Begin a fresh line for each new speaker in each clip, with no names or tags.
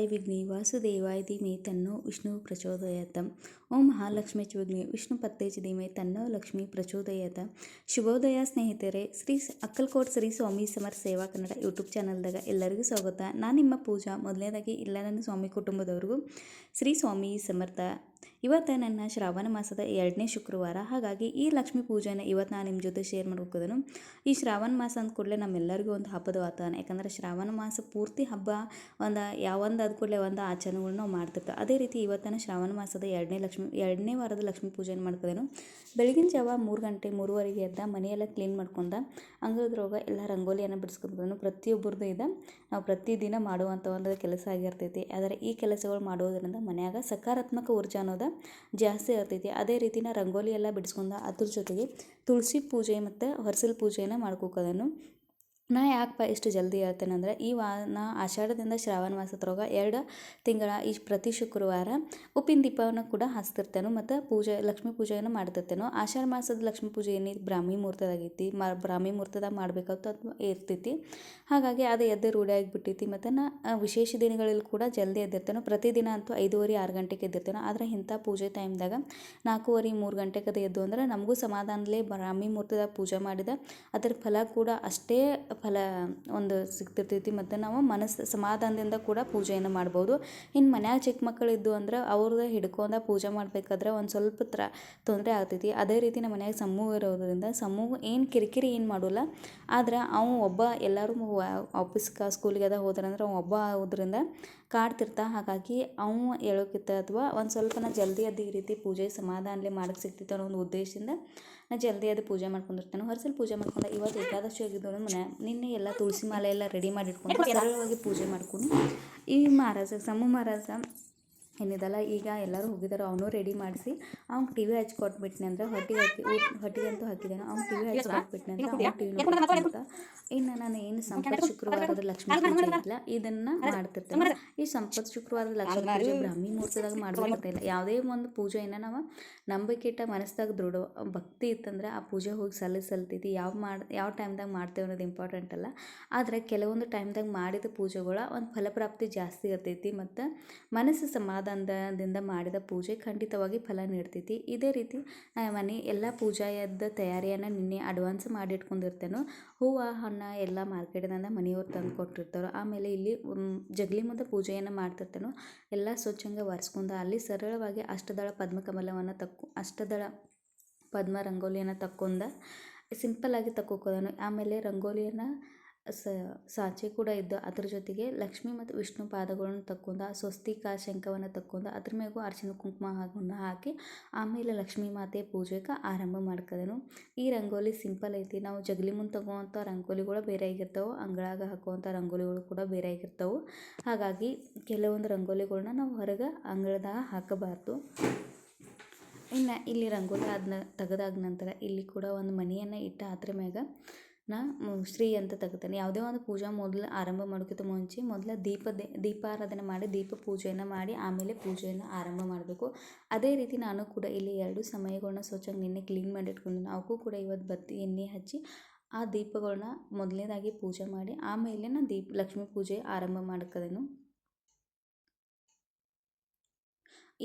ಗಣೇಶಾಯ ವಿಘ್ನೇ ವಾಸುದೇವಾಯ ಧೀಮೇ ತನ್ನೋ ವಿಷ್ಣು ಪ್ರಚೋದಯತ. ಓಂ ಮಹಾಲಕ್ಷ್ಮಿ ಚ ವಿಘ್ನೇ ವಿಷ್ಣು ಪತ್ತೇಜ್ ಚ ಧೀಮಹಿ ತನ್ನೋ ಲಕ್ಷ್ಮಿ ಪ್ರಚೋದಯತ. ಶುಭೋದಯ ಸ್ನೇಹಿತರೆ, ಶ್ರೀ ಅಕ್ಕಲ್ಕೋಟ್ ಶ್ರೀ ಸ್ವಾಮಿ ಸಮರ್ ಸೇವಾ ಕನ್ನಡ ಯೂಟ್ಯೂಬ್ ಚಾನಲ್ದಾಗ ಎಲ್ಲರಿಗೂ ಸ್ವಾಗತ. ನಾನು ನಿಮ್ಮ ಪೂಜಾ, ಮೊದಲನೇದಾಗಿ ಇಲ್ಲ ನನ್ನ ಸ್ವಾಮಿ ಕುಟುಂಬದವ್ರಿಗೂ ಶ್ರೀ ಸ್ವಾಮಿ ಸಮರ್ಥ. ಇವತ್ತು ನನ್ನ ಶ್ರಾವಣ ಮಾಸದ ಎರಡನೇ ಶುಕ್ರವಾರ. ಹಾಗಾಗಿ ಈ ಲಕ್ಷ್ಮೀ ಪೂಜೆನ ಇವತ್ತು ನಾನು ನಿಮ್ಮ ಜೊತೆ ಶೇರ್ ಮಾಡ್ಕೋದನು ಈ ಶ್ರಾವಣ ಮಾಸ ಅಂದ ಕೂಡಲೇ ನಮ್ಮೆಲ್ಲರಿಗೂ ಒಂದು ಹಬ್ಬದ ವಾತಾವರಣ. ಯಾಕಂದರೆ ಶ್ರಾವಣ ಮಾಸ ಪೂರ್ತಿ ಹಬ್ಬ ಒಂದು ಯಾವೊಂದು ಆದ ಕೂಡಲೇ ಒಂದು ಆಚರಣೆಗಳನ್ನ ನಾವು ಮಾಡ್ತಿರ್ತೇವೆ. ಅದೇ ರೀತಿ ಇವತ್ತನ ಶ್ರಾವಣ ಮಾಸದ ಎರಡನೇ ಲಕ್ಷ್ಮಿ, ಎರಡನೇ ವಾರದ ಲಕ್ಷ್ಮೀ ಪೂಜೆನ ಮಾಡ್ಕೋದೇನು ಬೆಳಗಿನ ಜಾವ ಮೂರು ಗಂಟೆ ಮೂರುವರೆಗೆ ಎದ್ದ, ಮನೆಯೆಲ್ಲ ಕ್ಲೀನ್ ಮಾಡ್ಕೊಂಡ ಅಂಗಳದ್ರೊಳಗೆ ಎಲ್ಲ ರಂಗೋಲಿಯನ್ನು ಬಿಡಿಸ್ಕೊಂಡ್ಬಂದು ಪ್ರತಿಯೊಬ್ಬರದ್ದು ಇದೆ. ನಾವು ಪ್ರತಿದಿನ ಮಾಡುವಂಥ ಒಂದು ಕೆಲಸ ಆಗಿರ್ತೈತಿ. ಆದರೆ ಈ ಕೆಲಸಗಳು ಮಾಡೋದರಿಂದ ಮನೆಯಾಗ ಸಕಾರಾತ್ಮಕ ಊರ್ಜಾ ಅನ್ನೋದು ಜಾಸ್ತಿ ಇರ್ತೈತಿ ಅದೇ ರೀತಿನ ರಂಗೋಲಿ ಎಲ್ಲ ಬಿಡಿಸ್ಕೊಂಡ ಅದ್ರ ಜೊತೆಗೆ ತುಳಸಿ ಪೂಜೆ ಮತ್ತು ಹೊರಸಲ್ ಪೂಜೆನ ಮಾಡ್ಕೋಕೋದನ್ನು ನಾ ಯಾಕಪ್ಪ ಇಷ್ಟು ಜಲ್ದಿ ಹೇಳ್ತೇನೆ ಅಂದರೆ, ಈ ವಾ, ನಾ ಆಷಾಢದಿಂದ ಶ್ರಾವಣ ಮಾಸದ್ರೊಳಗೆ ಎರಡು ತಿಂಗಳ ಈ ಪ್ರತಿ ಶುಕ್ರವಾರ ಉಪ್ಪಿನ ದೀಪವನ್ನು ಕೂಡ ಹಚ್ತಿರ್ತೇನೋ ಮತ್ತು ಪೂಜೆ, ಲಕ್ಷ್ಮೀ ಪೂಜೆಯನ್ನು ಮಾಡ್ತಿರ್ತೇನೆ. ಆಷಾಢ ಮಾಸದ ಲಕ್ಷ್ಮೀ ಪೂಜೆ ಏನಿದೆ ಬ್ರಾಹ್ಮಿ ಮುಹೂರ್ತದಾಗೈತಿ, ಮ, ಬ್ರಾಹ್ಮಿ ಮುಹೂರ್ತದಾಗ ಮಾಡಬೇಕಂತ ಅದು ಇರ್ತೈತಿ. ಹಾಗಾಗಿ ಅದು ಎದ್ದು ರೂಢಿ ಆಗಿಬಿಟ್ಟೈತಿ, ಮತ್ತು ನಾ ವಿಶೇಷ ದಿನಗಳಲ್ಲಿ ಕೂಡ ಜಲ್ದಿ ಎದ್ದಿರ್ತೇನೆ. ಪ್ರತಿದಿನ ಅಂತೂ ಐದುವರೆ, ಆರು ಗಂಟೆಗೆ ಎದ್ದಿರ್ತೇನೆ. ಆದರೆ ಇಂಥ ಪೂಜೆ ಟೈಮ್ದಾಗ ನಾಲ್ಕೂವರೆ, ಮೂರು ಗಂಟೆಗೆ ಅದು ಎದ್ದು ಅಂದ್ರೆ ನಮಗೂ ಸಮಾಧಾನಲೇ ಬ್ರಾಹ್ಮಿ ಮುಹೂರ್ತದಾಗ ಪೂಜೆ ಮಾಡಿದ, ಅದರ ಫಲ ಕೂಡ ಅಷ್ಟೇ ಫಲ ಒಂದು ಸಿಗ್ತಿರ್ತೈತಿ ಮತ್ತು ನಾವು ಮನಸ್ಸು ಸಮಾಧಾನದಿಂದ ಕೂಡ ಪೂಜೆಯನ್ನು ಮಾಡ್ಬೋದು. ಇನ್ನು ಮನ್ಯಾಗ ಚಿಕ್ಕ ಮಕ್ಕಳು ಇದ್ದು ಅಂದ್ರೆ ಅವ್ರದ್ದು ಹಿಡ್ಕೊಂಡ ಪೂಜೆ ಮಾಡಬೇಕಾದ್ರೆ ಒಂದು ಸ್ವಲ್ಪ ತ್ರ ತೊಂದರೆ ಆಗ್ತೈತಿ. ಅದೇ ರೀತಿ ನಮ್ಮ ಮನ್ಯಾಗ ಸಮೂಹ ಇರೋದರಿಂದ ಸಮೂಹ ಏನು ಕಿರಿಕಿರಿ ಏನು ಮಾಡೋಲ್ಲ. ಆದ್ರೆ ಅವ ಒಬ್ಬ ಎಲ್ಲರೂ ಆಫೀಸ್ಗೆ ಸ್ಕೂಲಿಗೆ ಅದ ಹೋದ್ರಂದ್ರೆ ಅವ ಒಬ್ಬ ಆಗೋದ್ರಿಂದ ಕಾಡ್ತಿರ್ತ. ಹಾಗಾಗಿ ಅವ ಹೇಳೋಕಿತ್ತ ಅಥವಾ ಒಂದು ಸ್ವಲ್ಪನ ಜಲ್ದಿ ಅದು ರೀತಿ ಪೂಜೆ ಸಮಾಧಾನಲೆ ಮಾಡಕ್ಕೆ ಸಿಗ್ತಿತ್ತು ಅನ್ನೋ ಒಂದು ಉದ್ದೇಶದಿಂದ ನಾ ಜಲ್ದಿ ಅದು ಪೂಜೆ ಮಾಡ್ಕೊಂಡಿರ್ತೇನೆ. ಹೊರಸಲ್ ಪೂಜೆ ಮಾಡ್ಕೊಂಡು ಇವತ್ತು ಏಕಾದಶಿ ಆಗಿದ್ದು ಮನೆ. ನಿನ್ನೆ ಎಲ್ಲ ತುಳಸಿ ಮಾಲೆ ಎಲ್ಲ ರೆಡಿ ಮಾಡಿ ಇಟ್ಕೊಂಡು ಸರಳವಾಗಿ ಪೂಜೆ ಮಾಡ್ಕೊಂಡು ಈ ಮಹಾರಾಜ ಸಮೂ ಮಹಾರಾಜ ಏನಿದಲ್ಲ ಈಗ ಎಲ್ಲರೂ ಹೋಗಿದ್ದಾರೆ ಅವನು ರೆಡಿ ಮಾಡಿಸಿ ಅವ್ನಿಗೆ ಟಿ ವಿ ಹಚ್ಚಿ ಕೊಟ್ಬಿಟ್ನೆ ಅಂದ್ರೆ ಹೊಟ್ಟಿಗೆ ಹಾಕಿ ಹೊಟ್ಟಿಗೆ ಅಂತೂ ಹಾಕಿದ್ದಾನೆ ಅವ್ನು ಟಿ ವಿ ಹಚ್ಚಿ ಕೊಟ್ಬಿಟ್ನೆ ಅಂದ್ರೆ ಅವ್ನು ಟಿ ವಿ ಇನ್ನು ನಾನು ಏನು ಸಂಪತ್ ಶುಕ್ರವಾರದ ಲಕ್ಷ್ಮೀ ಪೂಜೆ ಇಲ್ಲ ಇದನ್ನು ಮಾಡ್ತಿರ್ತೇನೆ ಈ ಸಂಪತ್ ಶುಕ್ರವಾರದ ಲಕ್ಷ್ಮೀ ಪೂಜೆ ಬ್ರಾಹ್ಮಿ ಮುಹೂರ್ತದಾಗ ಮಾಡ್ಬೇಕಂತಿಲ್ಲ ಯಾವುದೇ ಒಂದು ಪೂಜೆಯನ್ನು ನಾವು ನಂಬಿಕೆ ಇಟ್ಟ ಮನಸ್ದಾಗ ದೃಢ ಭಕ್ತಿ ಇತ್ತಂದ್ರೆ ಆ ಪೂಜೆ ಹೋಗಿ ಸಲ್ಲಿ ಸಲ್ತೈತಿ ಯಾವ ಮಾಡಿ ಯಾವ ಟೈಮ್ದಾಗ ಮಾಡ್ತೇವೆ ಅನ್ನೋದು ಇಂಪಾರ್ಟೆಂಟ್ ಅಲ್ಲ. ಆದರೆ ಕೆಲವೊಂದು ಟೈಮ್ದಾಗ ಮಾಡಿದ ಪೂಜೆಗಳ ಒಂದು ಫಲಪ್ರಾಪ್ತಿ ಜಾಸ್ತಿ ಇರ್ತೈತಿ. ಮತ್ತು ಮನಸ್ಸು ಸಮಾಧಾನದಿಂದ ಮಾಡಿದ ಪೂಜೆ ಖಂಡಿತವಾಗಿ ಫಲ ನೀಡ್ತೈತಿ. ಇದೇ ರೀತಿ ಮನೆ ಎಲ್ಲ ಪೂಜಾಯದ ತಯಾರಿಯನ್ನು ನಿನ್ನೆ ಅಡ್ವಾನ್ಸ್ ಮಾಡಿ ಇಟ್ಕೊಂಡಿರ್ತೇನೆ ಹೂವು, ಹಣ್ಣು ಎಲ್ಲ ಮಾರ್ಕೆಟ್ನಿಂದ ಮನೆಯವ್ರು ತಂದು ಕೊಟ್ಟಿರ್ತಾರೆ. ಆಮೇಲೆ ಇಲ್ಲಿ ಜಗಲಿ ಮುಂದೆ ಪೂಜೆಯನ್ನು ಮಾಡ್ತಿರ್ತೇನೋ. ಎಲ್ಲ ಸ್ವಚ್ಛಂಗ ಒರೆಸ್ಕೊಂಡು ಅಲ್ಲಿ ಸರಳವಾಗಿ ಅಷ್ಟದಳ ಪದ್ಮಕಮಲವನ್ನು ತಕ್ಕು, ಅಷ್ಟದಳ ಪದ್ಮ ರಂಗೋಲಿಯನ್ನು ತಕ್ಕೊಂಡ ಆಗಿ ತಕ್ಕೋಕೋದನು. ಆಮೇಲೆ ರಂಗೋಲಿಯನ್ನು ಸಾಚೆ ಕೂಡ ಇದ್ದ. ಅದ್ರ ಜೊತೆಗೆ ಲಕ್ಷ್ಮಿ ಮತ್ತು ವಿಷ್ಣು ಪಾದಗಳನ್ನು ತಕ್ಕೊಂಡ ಸ್ವಸ್ತಿಕ ಶಂಖವನ್ನು ತಕ್ಕೊಂಡ, ಅದ್ರ ಮೇಲೂ ಅರ್ಶಿನ ಕುಂಕುಮ ಹಾಕಿ ಆಮೇಲೆ ಲಕ್ಷ್ಮೀ ಮಾತೆ ಪೂಜೆಗೆ ಆರಂಭ ಮಾಡ್ಕದನು. ಈ ರಂಗೋಲಿ ಸಿಂಪಲ್ ಐತಿ. ನಾವು ಜಗಲಿ ಮುಂದೆ ತಗೋವಂಥ ರಂಗೋಲಿಗಳು ಬೇರೆ ಆಗಿರ್ತಾವೆ, ಅಂಗಳಾಗ ಹಾಕುವಂಥ ರಂಗೋಲಿಗಳು ಕೂಡ ಬೇರೆ ಆಗಿರ್ತಾವೆ. ಹಾಗಾಗಿ ಕೆಲವೊಂದು ರಂಗೋಲಿಗಳನ್ನ ನಾವು ಹೊರಗೆ ಅಂಗಳದಾಗ ಹಾಕಬಾರ್ದು. ಇನ್ನು ಇಲ್ಲಿ ರಂಗೋಲಿ ಆದ ತೆಗೆದಾದ ನಂತರ ಇಲ್ಲಿ ಕೂಡ ಒಂದು ಮನೆಯನ್ನು ಇಟ್ಟ ಅದ್ರ ಮ್ಯಾಗ ಶ್ರೀ ಅಂತ ತೆಗಿತೇನೆ ಯಾವುದೇ ಒಂದು ಪೂಜೆ ಮೊದಲು ಆರಂಭ ಮಾಡೋಕ್ಕಿಂತ ಮುಂಚೆ ಮೊದಲು ದೀಪ ದೀಪಾರಾಧನೆ ಮಾಡಿ, ದೀಪ ಪೂಜೆಯನ್ನು ಮಾಡಿ, ಆಮೇಲೆ ಪೂಜೆಯನ್ನು ಆರಂಭ ಮಾಡಬೇಕು. ಅದೇ ರೀತಿ ನಾನು ಕೂಡ ಇಲ್ಲಿ ಎರಡು ಸಮಯಗಳನ್ನ ಸ್ವಚ್ಛ ನಿನ್ನೆ ಕ್ಲೀನ್ ಮಾಡಿ ಇಟ್ಕೊಂಡು ಅವಕ್ಕೂ ಕೂಡ ಇವತ್ತು ಬತ್ತಿ ಎಣ್ಣೆ ಹಚ್ಚಿ ಆ ದೀಪಗಳನ್ನ ಮೊದಲನೇದಾಗಿ ಪೂಜೆ ಮಾಡಿ ಆಮೇಲೆ ನಾನು ದೀಪ, ಲಕ್ಷ್ಮೀ ಪೂಜೆ ಆರಂಭ ಮಾಡ್ಕದೇನು.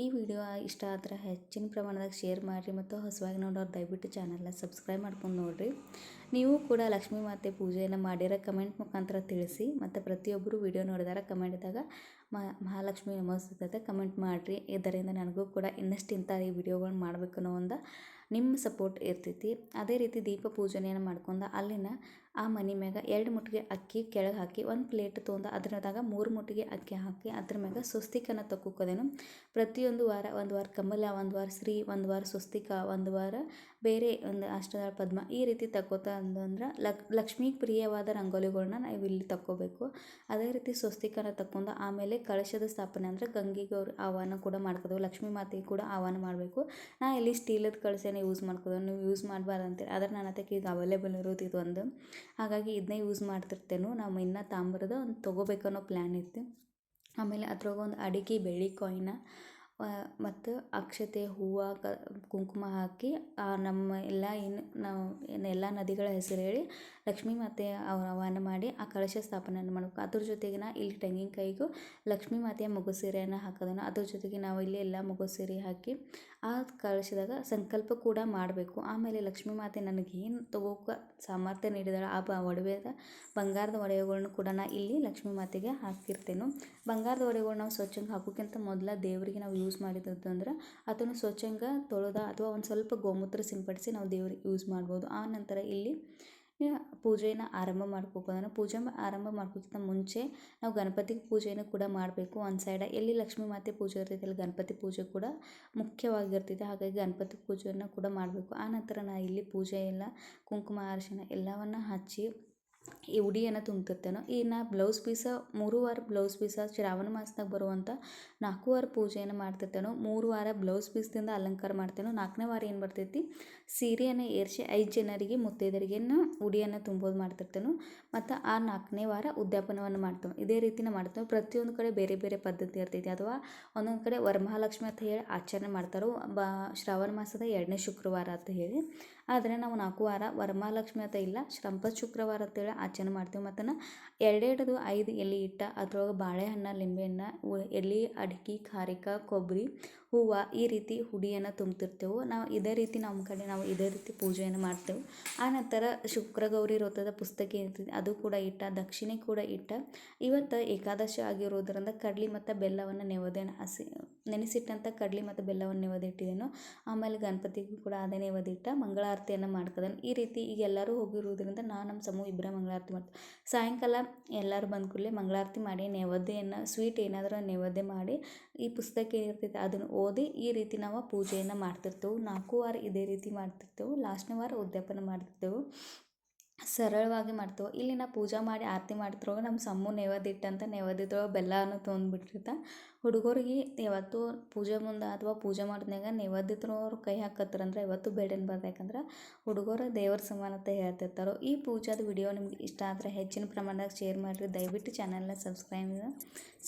ಈ ವಿಡಿಯೋ ಇಷ್ಟ ಆದ್ರೆ ಹೆಚ್ಚಿನ ಪ್ರಮಾಣದಾಗ ಶೇರ್ ಮಾಡಿರಿ ಮತ್ತು ಹೊಸವಾಗಿ ನೋಡೋರು ದಯವಿಟ್ಟು ಚಾನಲ್ನ ಸಬ್ಸ್ಕ್ರೈಬ್ ಮಾಡ್ಕೊಂಡು ನೋಡಿರಿ. ನೀವು ಕೂಡ ಲಕ್ಷ್ಮೀ ಮಾತೆ ಪೂಜೆಯನ್ನು ಮಾಡಿರೋ ಕಮೆಂಟ್ ಮುಖಾಂತರ ತಿಳಿಸಿ ಮತ್ತು ಪ್ರತಿಯೊಬ್ಬರು ವಿಡಿಯೋ ನೋಡಿದಾರ ಕಮೆಂಟ್ದಾಗ ಮಹಾಲಕ್ಷ್ಮಿ ನಮಸ್ತೆ ಕಮೆಂಟ್ ಮಾಡಿರಿ. ಇದರಿಂದ ನನಗೂ ಕೂಡ ಇನ್ನಷ್ಟು ಇಂಥ ಈ ವಿಡಿಯೋಗಳನ್ನ ಮಾಡಬೇಕು ಅನ್ನೋ ಒಂದು ನಿಮ್ಮ ಸಪೋರ್ಟ್ ಇರ್ತೈತಿ. ಅದೇ ರೀತಿ ದೀಪ ಪೂಜನೆಯನ್ನು ಮಾಡ್ಕೊಂಡು ಅಲ್ಲಿನ ಆ ಮನೆ ಮ್ಯಾಗ ಎರಡು ಮುಟ್ಟಿಗೆ ಅಕ್ಕಿ ಕೆಳಗೆ ಹಾಕಿ ಒಂದು ಪ್ಲೇಟ್ ತೊಗೊಂಡು ಅದ್ರದಾಗ ಮೂರು ಮುಟ್ಟಿಗೆ ಅಕ್ಕಿ ಹಾಕಿ ಅದ್ರ ಮ್ಯಾಗ ಸ್ವಸ್ತಿಕನ ತಕ್ಕೋಕೋದೇನು ಪ್ರತಿಯೊಂದು ವಾರ ಒಂದು ವಾರ ಕಮಲ, ಒಂದು ವಾರ ಶ್ರೀ, ಒಂದು ವಾರ ಸ್ವಸ್ತಿಕ, ಒಂದು ವಾರ ಬೇರೆ ಒಂದು ಅಷ್ಟದಳ ಪದ್ಮ ಈ ರೀತಿ ತಕ್ಕೋತ ಅಂತಂದ್ರೆ ಲಕ್, ಲಕ್ಷ್ಮೀ ಪ್ರಿಯವಾದ ರಂಗೋಲಿಗಳನ್ನ ನಾವು ಇಲ್ಲಿ ತಕ್ಕೋಬೇಕು. ಅದೇ ರೀತಿ ಸ್ವಸ್ತಿಕನ ತಕ್ಕೊಂಡು ಆಮೇಲೆ ಕಳಶದ ಸ್ಥಾಪನೆ ಅಂದರೆ ಗಂಗೆಗೆ ಅವ್ರು ಆಹ್ವಾನ ಕೂಡ ಮಾಡ್ಕೋದೇವು ಲಕ್ಷ್ಮೀ ಮಾತೆಗೆ ಕೂಡ ಆಹ್ವಾನ ಮಾಡಬೇಕು. ನಾ ಇಲ್ಲಿ ಸ್ಟೀಲದ ಕಳಶನ ಯೂಸ್ ಮಾಡ್ಕೋದೇವು ನೀವು ಯೂಸ್ ಮಾಡಬಾರ್ದು ಅಂತೇಳಿ ಆದರೆ ನನ್ನ ಹತ್ತಕ್ಕೆ ಈಗ ಅವೈಲೇಬಲ್ ಇರೋದು ಇದೊಂದು. ಹಾಗಾಗಿ ಇದನ್ನೇ ಯೂಸ್ ಮಾಡ್ತಿರ್ತೇನೆ. ನಾವು ಇನ್ನು ತಾಮ್ರದ ಒಂದು ತೊಗೋಬೇಕನ್ನೋ ಪ್ಲ್ಯಾನ್ ಇತ್ತು. ಆಮೇಲೆ ಅದ್ರಾಗ ಒಂದು ಅಡಿಕೆ ಬೆಳ್ಳಿ ಕಾಯಿನ ಮತ್ತು ಅಕ್ಷತೆ, ಹೂವು ಕುಂಕುಮ ಹಾಕಿ ನಮ್ಮ ಎಲ್ಲ ಏನು ನಾವು ಏನು ಎಲ್ಲ ನದಿಗಳ ಹೆಸರು ಹೇಳಿ ಲಕ್ಷ್ಮೀ ಮಾತೆ ಆಹ್ವಾನ ಮಾಡಿ ಆ ಕಳಶ ಸ್ಥಾಪನೆಯನ್ನು ಮಾಡಬೇಕು. ಅದ್ರ ಜೊತೆಗಿನ ಇಲ್ಲಿ ತೆಂಗಿನಕಾಯಿಗೂ ಲಕ್ಷ್ಮೀ ಮಾತೆಯ ಸೀರೆಯನ್ನು ಹಾಕೋದನ್ನು, ಅದ್ರ ಜೊತೆಗೆ ನಾವು ಇಲ್ಲಿ ಎಲ್ಲ ಸೀರೆ ಹಾಕಿ ಆ ಕಳಶದಾಗ ಸಂಕಲ್ಪ ಕೂಡ ಮಾಡಬೇಕು. ಆಮೇಲೆ ಲಕ್ಷ್ಮೀ ಮಾತೆ ನನಗೆ ಏನು ತೊಗೋಕೆ ಸಾಮರ್ಥ್ಯ ನೀಡಿದಾಳೆ ಆ ಬ ಒಡವೆದ ಬಂಗಾರದ ಒಡವೆಗಳ್ನು ಕೂಡ ನಾ ಇಲ್ಲಿ ಲಕ್ಷ್ಮೀ ಮಾತೆಗೆ ಹಾಕಿರ್ತೇನೆ. ಬಂಗಾರದ ಒಡವೆಗಳು ನಾವು ಸ್ವಚ್ಛಂಗೆ ಹಾಕೋಕ್ಕಿಂತ ಮೊದಲ ದೇವರಿಗೆ ನಾವು ಯೂಸ್ ಮಾಡಿದ್ದು ಅಂದ್ರೆ ಅದನ್ನು ಸ್ವಚ್ಛಂಗೆ, ತೊಳೆದ ಅಥವಾ ಒಂದು ಸ್ವಲ್ಪ ಗೋಮೂತ್ರ ಸಿಂಪಡಿಸಿ ನಾವು ದೇವ್ರಿಗೆ ಯೂಸ್ ಮಾಡ್ಬೋದು. ಆ ನಂತರ ಇಲ್ಲಿ ಪೂಜೆನ ಆರಂಭ ಮಾಡ್ಕೋಬೋದನ್ನು ಪೂಜೆ ಆರಂಭ ಮಾಡ್ಕೋಕ್ಕಿಂತ ಮುಂಚೆ ನಾವು ಗಣಪತಿ ಪೂಜೆಯನ್ನು ಕೂಡ ಮಾಡಬೇಕು ಒಂದು ಸೈಡ ಎಲ್ಲಿ ಲಕ್ಷ್ಮೀ ಮಾತೆ ಪೂಜೆ ಇರ್ತೈತೆ ಅಲ್ಲಿ ಗಣಪತಿ ಪೂಜೆ ಕೂಡ ಮುಖ್ಯವಾಗಿರ್ತೈತೆ. ಹಾಗಾಗಿ ಗಣಪತಿ ಪೂಜೆಯನ್ನು ಕೂಡ ಮಾಡಬೇಕು. ಆ ನಂತರ ನಾ ಇಲ್ಲಿ ಪೂಜೆ ಎಲ್ಲ ಕುಂಕುಮ ಅರಿಶಿಣ ಎಲ್ಲವನ್ನು ಹಚ್ಚಿ ಈ ಉಡಿಯನ್ನು ತುಂಬ್ತಿರ್ತೇನೋ, ಈ ನಾ ಬ್ಲೌಸ್ ಪೀಸ ಮೂರು ವಾರ ಬ್ಲೌಸ್ ಪೀಸ ಶ್ರಾವಣ ಮಾಸದಾಗ ಬರುವಂಥ ನಾಲ್ಕು ವಾರ ಪೂಜೆಯನ್ನು ಮಾಡ್ತಿರ್ತೇನೋ, ಮೂರು ವಾರ ಬ್ಲೌಸ್ ಪೀಸ್ದಿಂದ ಅಲಂಕಾರ ಮಾಡ್ತೇನೋ, ನಾಲ್ಕನೇ ವಾರ ಏನು ಬರ್ತೈತಿ? ಸೀರೆಯನ್ನು ಏರಿಸಿ ಐದು ಜನರಿಗೆ ಮುತ್ತೈದರಿಗೆ ಉಡಿಯನ್ನು ತುಂಬೋದು ಮಾಡ್ತಿರ್ತೇನೋ, ಮತ್ತು ಆ ನಾಲ್ಕನೇ ವಾರ ಉದ್ಯಾಪನವನ್ನು ಮಾಡ್ತೇವೆ ಇದೇ ರೀತಿನ ಮಾಡ್ತೇವೆ ಪ್ರತಿಯೊಂದು ಕಡೆ ಬೇರೆ ಬೇರೆ ಪದ್ಧತಿ ಇರ್ತೈತಿ. ಅಥವಾ ಒಂದೊಂದು ಕಡೆ ವರಮಹಾಲಕ್ಷ್ಮಿ ಅಂತ ಹೇಳಿ ಆಚರಣೆ ಮಾಡ್ತಾರೋ, ಬ ಶ್ರಾವಣ ಮಾಸದ ಎರಡನೇ ಶುಕ್ರವಾರ ಅಂತ ಹೇಳಿ. ಆದರೆ ನಾವು ನಾಲ್ಕು ವಾರ ವರಮಹಾಲಕ್ಷ್ಮಿ ಅಂತ ಇಲ್ಲ, ಶ್ರಂಪ ಶುಕ್ರವಾರ ಅಂತೇಳಿ ಆಚರಣೆ ಮಾಡ್ತೀವಿ. ಮತ್ತು ಎರಡೆರಡು ಐದು ಎಲೆ ಇಟ್ಟ ಅದ್ರೊಳಗೆ ಬಾಳೆಹಣ್ಣು, ಲಿಂಬೆಹಣ್ಣು ಎಲೆ, ಅಡಿಕೆ, ಖಾರಿಕ, ಕೊಬ್ಬರಿ ಹೂವು ಈ ರೀತಿ ಹುಡಿಯನ್ನು ತುಂಬ್ತಿರ್ತೇವೆ, ನಾವು ಇದೇ ರೀತಿ ನಮ್ಮ ಕಡೆ ನಾವು ಇದೇ ರೀತಿ ಪೂಜೆಯನ್ನು ಮಾಡ್ತೇವೆ. ಆ ನಂತರ ಶುಕ್ರಗೌರಿ ವ್ರತದ ಪುಸ್ತಕ ಇರ್ತದೆ ಅದು ಕೂಡ ಇಟ್ಟ, ದಕ್ಷಿಣೆ ಕೂಡ ಇಟ್ಟ. ಇವತ್ತು ಏಕಾದಶಿ ಆಗಿರೋದ್ರಿಂದ ಕಡ್ಲೆ ಮತ್ತು ಬೆಲ್ಲವನ್ನು ನೆವದೆ ಹಸಿ ನೆನೆಸಿಟ್ಟಂಥ ಕಡ್ಲೆ ಮತ್ತು ಬೆಲ್ಲವನ್ನು ನೈವೇದ್ಯ ಇಟ್ಟಿದ್ದೇನೋ, ಆಮೇಲೆ ಗಣಪತಿಗೂ ಕೂಡ ಅದೇ ನೆವದಿಟ್ಟ ಮಂಗಳಾರತಿಯನ್ನು ಮಾಡ್ಕೋದನ್ನು ಈ ರೀತಿ ಈಗ ಎಲ್ಲರೂ ಹೋಗಿರೋದ್ರಿಂದ ನಾನು ನಮ್ಮ ಸಮೂಹ ಇಬ್ಬರ ಮಂಗಳಾರತಿ ಮಾಡ್ತೀವಿ. ಸಾಯಂಕಾಲ ಎಲ್ಲರೂ ಬಂದ ಕೂಡಲೇ ಮಂಗಳಾರತಿ ಮಾಡಿ ನೆವದೆಯನ್ನು, ಸ್ವೀಟ್ ಏನಾದರೂ ನೆವದೆ ಮಾಡಿ ಈ ಪುಸ್ತಕ ಏನಿರ್ತೈತೆ ಅದನ್ನು ಓದಿ ಈ ರೀತಿ ನಾವು ಪೂಜೆಯನ್ನು ಮಾಡ್ತಿರ್ತೇವೆ. ನಾಲ್ಕು ವಾರ ಇದೇ ರೀತಿ ಮಾಡ್ತಿರ್ತೇವೆ. ಲಾಸ್ಟ್ನೇ ವಾರ ಉದ್ಯಾಪನ ಮಾಡ್ತಿರ್ತೇವೆ. ಸರಳವಾಗಿ ಮಾಡ್ತೇವೆ. ಇಲ್ಲಿ ನಾವು ಪೂಜೆ ಮಾಡಿ, ಆರತಿ ಮಾಡ್ತಿರುವಾಗ ನಮ್ಮ ಸಮ್ಮು ನೈವೇದ್ಯ ಇಟ್ಟಂತ ನೈವೇದ್ಯದೊಳಗೆ ಬೆಲ್ಲವನ್ನು ತೊಗೊಂಡ್ಬಿಟ್ಟಿರ್ತ ಹುಡುಗರಿಗೆ ಯಾವತ್ತು ಪೂಜೆ ಮುಂದೆ ಅಥವಾ ಪೂಜೆ ಮಾಡಿದ್ಮ್ಯಾಗ ನೈವೇದ್ಯದವ್ರು ಕೈ ಹಾಕತ್ತಾರಂದ್ರೆ ಯಾವತ್ತೂ ಬೇಡ ಅನ್ಬಾರ್ದು ಯಾಕಂದ್ರೆ ಹುಡುಗರು ದೇವ್ರ ಸಮಾನತೆ ಹೇಳ್ತಿರ್ತಾರೆ. ಈ ಪೂಜಾದ ವಿಡಿಯೋ ನಿಮ್ಗೆ ಇಷ್ಟ ಆದರೆ ಹೆಚ್ಚಿನ ಪ್ರಮಾಣದಾಗ ಶೇರ್ ಮಾಡಿರಿ. ದಯವಿಟ್ಟು ಚಾನಲ್ನ ಸಬ್ಸ್ಕ್ರೈಬ್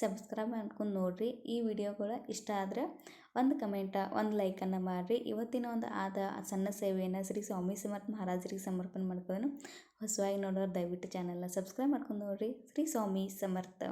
ಸಬ್ಸ್ಕ್ರೈಬ್ ಮಾಡ್ಕೊಂಡು ನೋಡಿರಿ. ಈ ವಿಡಿಯೋಗಳು ಇಷ್ಟ ಆದರೆ ಒಂದು ಕಮೆಂಟ, ಒಂದು ಲೈಕನ್ನು ಮಾಡಿರಿ. ಇವತ್ತಿನ ಒಂದು ಆದ ಸಣ್ಣ ಸೇವೆಯನ್ನು ಶ್ರೀ ಸ್ವಾಮಿ ಸಮರ್ಥ ಮಹಾರಾಜರಿಗೆ ಸಮರ್ಪಣೆ ಮಾಡ್ಕೊಳ್ಳೋಣ ಹೊಸವಾಗಿ ನೋಡೋರು ದಯವಿಟ್ಟು ಚಾನಲ್ನ ಸಬ್ಸ್ಕ್ರೈಬ್ ಮಾಡ್ಕೊಂಡು ನೋಡಿರಿ. ಶ್ರೀ ಸ್ವಾಮಿ ಸಮರ್ಥ.